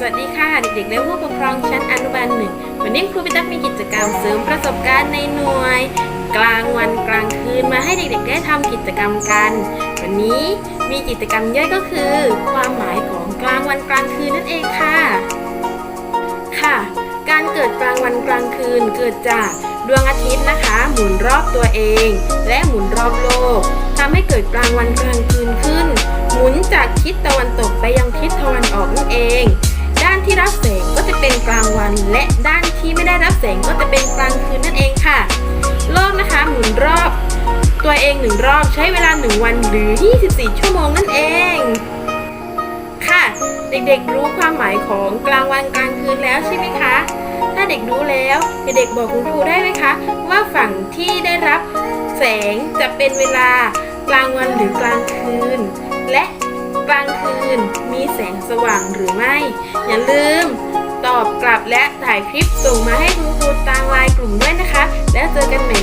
สวัสดีค่ะเด็กๆและผู้ปกครองชั้นอนุบาลหนึ่งวันนี้ครูพิทักษ์มีกิจกรรมเสริมประสบการณ์ในหน่วย กลางวันกลางคืนมาให้เด็กๆ ได้ทำกิจกรรมกัน วันนี้มีกิจกรรมย่อยก็คือ ความหมายของกลางวันกลางคืนนั่นเองค่ะ ค่ะ การเกิดกลางวันกลางคืนเกิดจากดวงอาทิตย์นะคะ หมุนรอบตัวเอง และหมุนรอบโลกทำให้เกิดกลางวันกลางคืนขึ้น หมุนจากทิศตะวันตก กลางวัน และด้านที่ไม่ได้รับแสงก็จะเป็นกลางคืนนั่นเองค่ะ โลกนะคะหมุนรอบ ตัวเองหนึ่งรอบใช้เวลาหนึ่งวันหรือ 24 ชั่วโมงนั่นเอง ค่ะ เด็กๆรู้ความหมายของกลางวันกลางคืนแล้วใช่ไหมคะ ถ้าเด็กรู้แล้วเด็กๆบอกคุณครูได้ไหมคะ ว่าฝั่งที่ได้รับแสงจะเป็นเวลากลางวันหรือกลางคืน และกลางคืนมีแสงสว่างหรือไม่ อย่าลืมตอบ และถ่ายคลิปส่งมาให้คุณครูตางไลน์กลุ่มด้วยนะคะ แล้วเจอกันใหม่